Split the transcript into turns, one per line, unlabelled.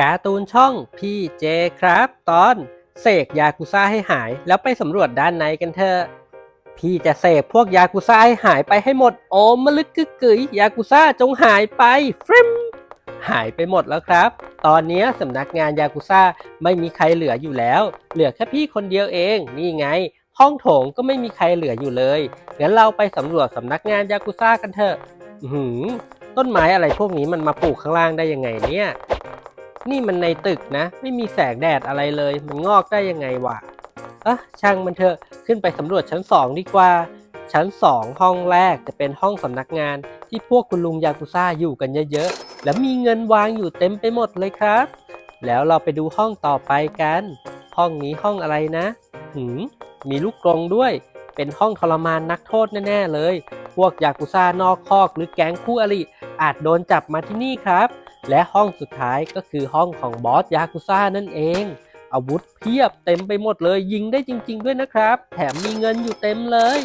การ์ตูนช่องพี่เจครับ ตอนเสกยากุซ่าให้หายแล้วไปสำรวจด้านในกันเถอะพี่จะเสกพวกยากุซ่าให้หายไปให้หมด โอมมลึกกึกกึ๋ยยากุซ่าจงหายไปฟริมหายไปหมดแล้วครับ ตอนนี้สำนักงานยากุซ่าไม่มีใครเหลืออยู่แล้ว เหลือแค่พี่คนเดียวเอง นี่ไง ห้องโถงก็ไม่มีใครเหลืออยู่เลย งั้นเราไปสำรวจสำนักงานยากุซ่ากันเถอะ หือต้นไม้อะไรพวกนี้มันมาปลูกข้างล่างได้ยังไงเนี่ย นี่มันในตึกนะ ไม่มีแสงแดดอะไรเลย มันงอกได้ยังไงวะเอะช่างมันเถอะขึ้นไปสำรวจชั้นสองดีกว่า ชั้นสองห้องแรกจะเป็นห้องสำนักงานที่พวกคุณลุงยากุซ่าอยู่กันเยอะๆ และมีเงินวางอยู่เต็มไปหมดเลยครับ แล้วเราไปดูห้องต่อไปกัน ห้องนี้ห้องอะไรนะ หืม มีลูกกรงด้วย เป็นห้องทรมานนักโทษแน่ๆเลย พวกยากุซ่านอกคอกหรือแก๊งคู่อริอาจโดนจับมาที่นี่ครับ และห้องสุดท้ายก็คือห้องของบอสยากุซ่านั่นเอง อาวุธเพียบเต็มไปหมดเลยยิงได้จริง ๆ ด้วยนะครับ แถมมีเงินอยู่เต็มเลย